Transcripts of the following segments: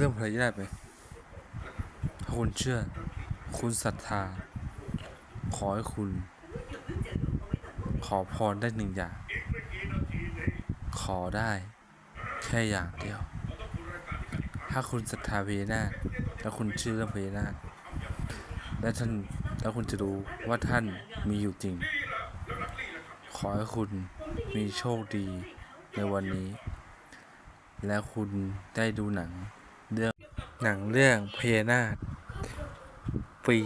เรื่องพระยาตไหมถ้าคุณเชื่อ คุณศรัทธา ขอให้คุณ ขอพรได้หนึ่งอย่าง ขอได้แค่อย่างเดียว ถ้าคุณศรัทธาพญานาคแล้วคุณเชื่อเรื่องพญานาคและท่านแล้วคุณจะรู้ว่าท่านมีอยู่จริง ขอให้คุณมีโชคดีในวันนี้ และคุณได้ดูหนัง หนังเรื่องพญานาคปี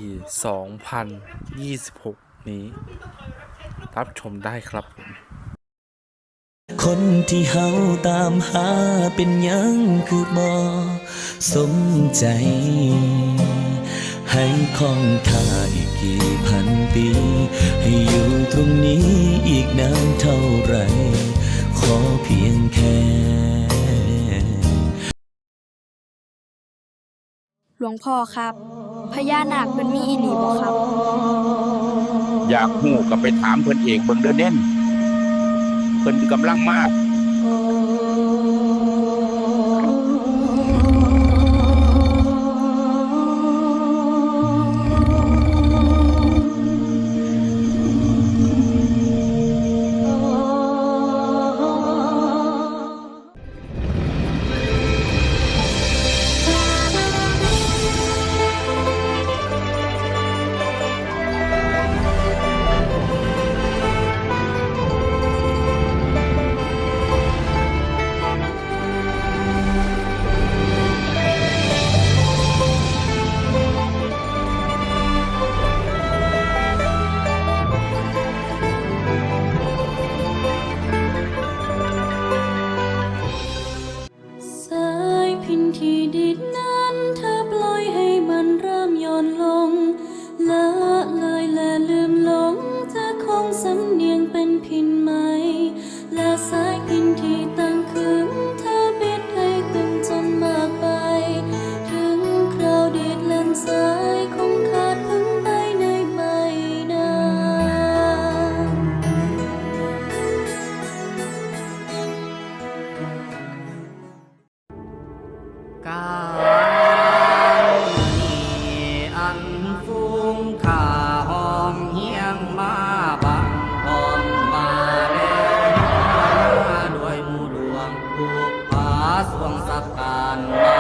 2026 นี้ รับชมได้ครับ คนที่เฮาตามหาเป็นยังคือบ่สมใจ ให้คองท่าอีกกี่พันปี หลวงพ่อครับ พญานาคเป็นมีอีหลีบ่ครับ อยากหู้ก็ไปถามเพิ่นเอกเบิ่งเด้อเน่นเพิ่นกำลังมาก กายมีอันฟุ้งข่าหอมเฮียงมาบังหอมมาแล้วมาด้วยมู่ดวงผูกผาสวงสักการมา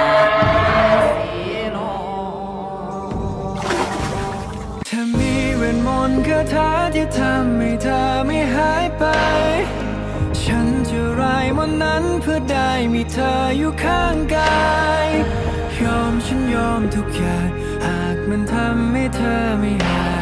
สีนเธอมีเวทมนต์คาถาที่ทำให้เธอ รายมนนั้นเพื่อได้มีเธออยู่ข้างกาย ยอมฉันยอมทุกอย่าง หากมันทำให้เธอไม่หาย